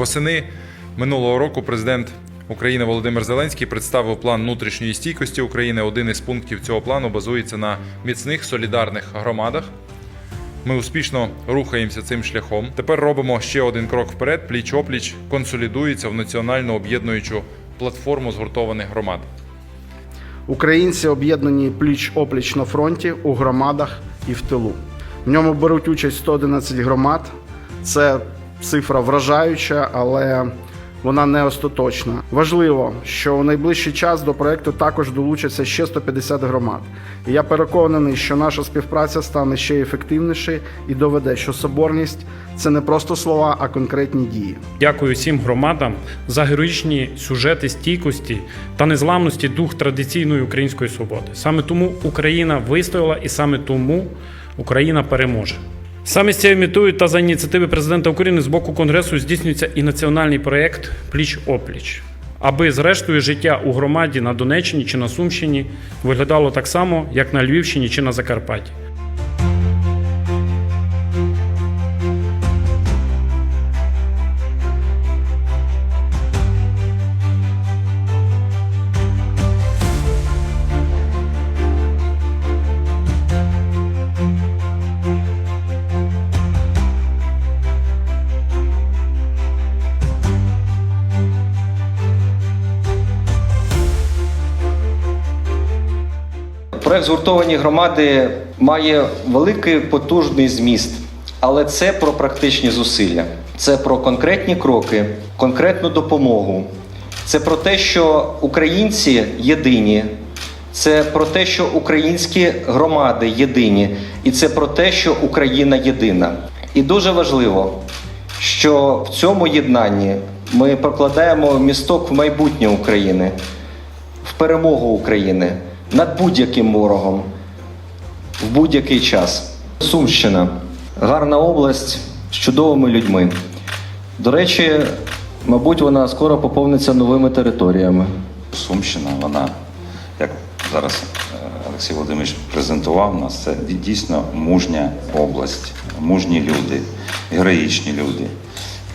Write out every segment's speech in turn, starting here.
Восени минулого року президент України Володимир Зеленський представив план внутрішньої стійкості України. Один із пунктів цього плану базується на міцних солідарних громадах. Ми успішно рухаємося цим шляхом. Тепер робимо ще один крок вперед. Пліч опліч консолідується в національну об'єднуючу платформу згуртованих громад. Українці об'єднані пліч опліч на фронті у громадах і в тилу. В ньому беруть участь 111 громад. Це цифра вражаюча, але вона не остаточна. Важливо, що у найближчий час до проекту також долучаться ще 150 громад. І я переконаний, що наша співпраця стане ще ефективнішою і доведе, що соборність це не просто слова, а конкретні дії. Дякую всім громадам за героїчні сюжети стійкості та незламності дух традиційної української свободи. Саме тому Україна вистояла і саме тому Україна переможе. Саме з цією метою та за ініціативи президента України з боку Конгресу здійснюється і національний проєкт Пліч опліч, аби зрештою життя у громаді на Донеччині чи на Сумщині виглядало так само, як на Львівщині чи на Закарпатті. Проект згуртовані громади має великий потужний зміст, але це про практичні зусилля, це про конкретні кроки, конкретну допомогу. Це про те, що українці єдині, це про те, що українські громади єдині, і це про те, що Україна єдина. І дуже важливо, що в цьому єднанні ми прокладаємо місток в майбутнє України, в перемогу України над будь-яким ворогом в будь-який час. Сумщина гарна область з чудовими людьми. До речі, мабуть, вона скоро поповниться новими територіями. Сумщина, вона, як зараз е, Олексій Володимирович презентував нас, це дійсно мужня область, мужні люди, героїчні люди,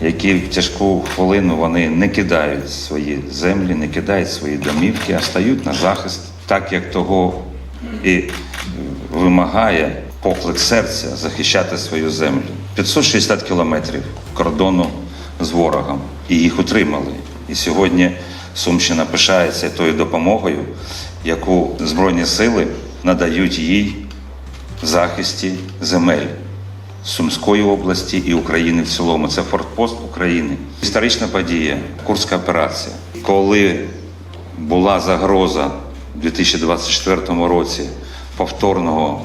які в тяжку хвилину вони не кидають свої землі, не кидають свої домівки, а стають на захист, так як того і вимагає поклик серця захищати свою землю. 560 кілометрів кордону з ворогом, і їх утримали. І сьогодні Сумщина пишається тою допомогою, яку Збройні сили надають їй в захисті земель Сумської області і України в цілому. Це фортпост України. Історична подія, Курська операція. Коли була загроза у 2024 році повторного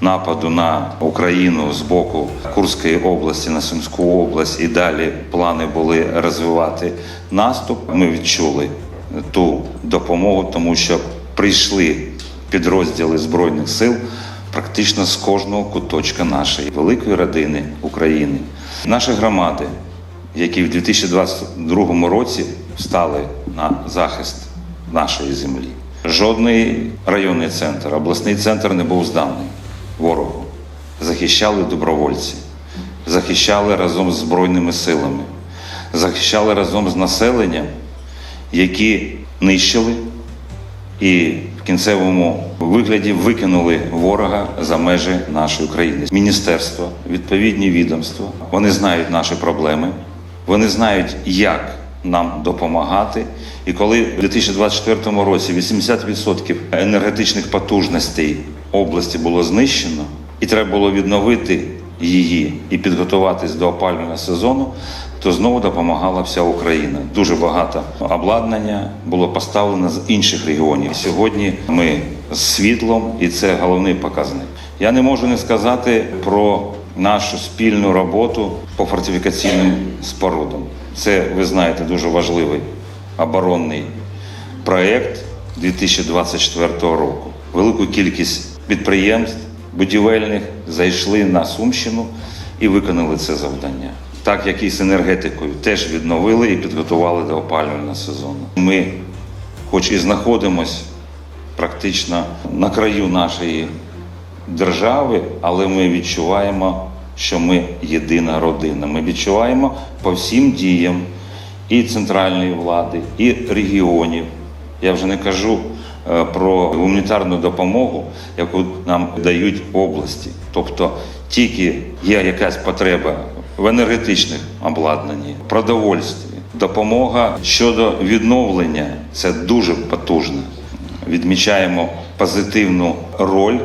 нападу на Україну з боку Курської області на Сумську область, і далі плани були розвивати наступ. Ми відчули ту допомогу, тому що прийшли підрозділи збройних сил практично з кожного куточка нашої великої родини України. Наші громади, які в 2022 році стали на захист нашої землі. Жодний районний центр, обласний центр не був зданий ворогу. Захищали добровольці, захищали разом з Збройними силами, захищали разом з населенням, які нищили і в кінцевому вигляді викинули ворога за межі нашої країни. Міністерство, відповідні відомства, вони знають наші проблеми, вони знають, як нам допомагати. І коли в 2024 році 80% енергетичних потужностей області було знищено, і треба було відновити її і підготуватись до опалювального сезону, то знову допомагала вся Україна. Дуже багато обладнання було поставлено з інших регіонів. Сьогодні ми з світлом, і це головний показник. Я не можу не сказати про нашу спільну роботу по фортифікаційним спорудам. Це ви знаєте дуже важливий оборонний проєкт 2024 року. Велику кількість підприємств будівельних зайшли на Сумщину і виконали це завдання. Так як і з енергетикою теж відновили і підготували до опалювального сезону. Ми, хоч і знаходимося практично на краю нашої держави, але ми відчуваємо, що ми єдина родина. Ми відчуваємо по всім діям, і центральної влади, і регіонів. Я вже не кажу е, про гуманітарну допомогу, яку нам дають області. Тобто тільки є якась потреба в енергетичних обладнанні, продовольстві, допомога щодо відновлення це дуже потужно. Відмічаємо позитивну роль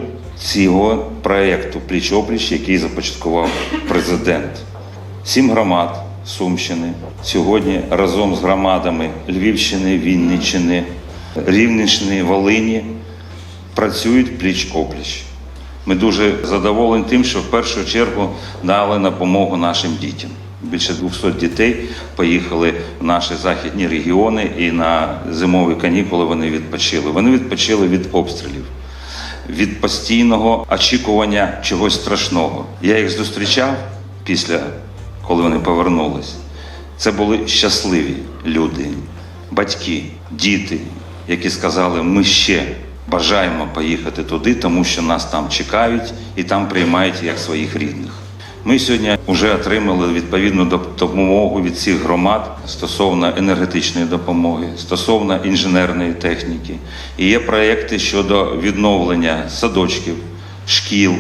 цього проєкту пліч-опліч, який започаткував президент. Сім громад Сумщини сьогодні разом з громадами Львівщини, Вінниччини, Рівненщини, Волині працюють пліч-опліч. Ми дуже задоволені тим, що в першу чергу дали допомогу нашим дітям. Більше 200 дітей поїхали в наші західні регіони і на зимові канікули вони відпочили. Вони відпочили від обстрілів, від постійного очікування чогось страшного. Я їх зустрічав після, коли вони повернулись. Це були щасливі люди, батьки, діти, які сказали, ми ще бажаємо поїхати туди, тому що нас там чекають і там приймають як своїх рідних. Ми сьогодні вже отримали відповідну доп- допомогу від цих громад стосовно енергетичної допомоги, стосовно інженерної техніки. І є проекти щодо відновлення садочків, шкіл.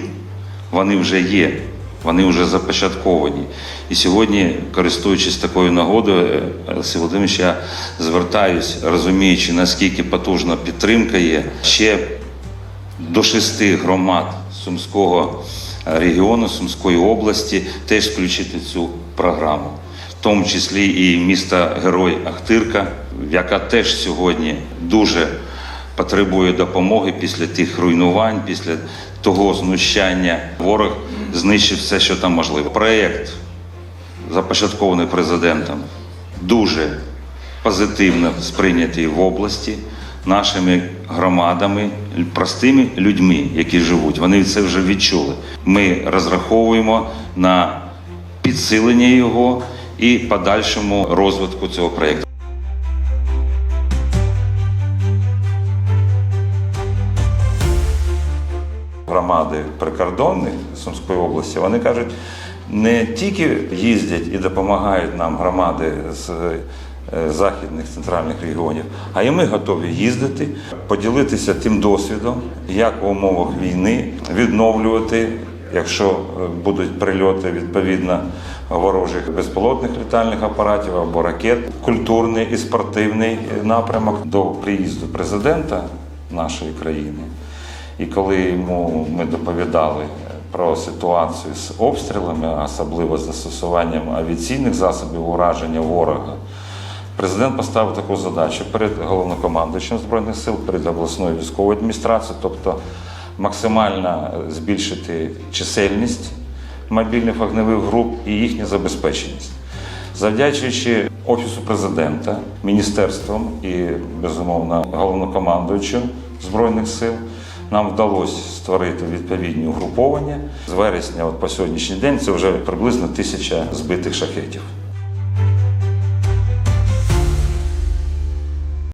Вони вже є, вони вже започатковані. І сьогодні, користуючись такою нагодою, е, Олексій Володимирович, я звертаюсь, розуміючи, наскільки потужна підтримка є, ще до шести громад Сумського регіону, Сумської області теж включити цю програму, в тому числі і місто Герой Ахтирка, яка теж сьогодні дуже потребує допомоги після тих руйнувань, після того знущання. Ворог знищив все, що там можливо. Проєкт, започаткований президентом, дуже позитивно сприйнятий в області нашими громадами, простими людьми, які живуть. Вони це вже відчули. Ми розраховуємо на підсилення його і подальшому розвитку цього проєкту. громади прикордонних Сумської області, вони кажуть, не тільки їздять і допомагають нам громади з західних центральних регіонів, а і ми готові їздити, поділитися тим досвідом, як в умовах війни відновлювати, якщо е, будуть прильоти відповідно ворожих безпілотних літальних апаратів або ракет, культурний і спортивний напрямок до приїзду президента нашої країни. І коли йому ми доповідали про ситуацію з обстрілами, особливо з застосуванням авіаційних засобів ураження ворога, президент поставив таку задачу перед головнокомандуючим збройних сил, перед обласною військовою адміністрацією, тобто максимально збільшити чисельність мобільних вогневих груп і їхню забезпеченість. Завдячуючи Офісу президента, міністерством і, безумовно, головнокомандуючим Збройних сил, нам вдалося створити відповідні угруповання. З вересня от по сьогоднішній день це вже приблизно тисяча збитих шахетів.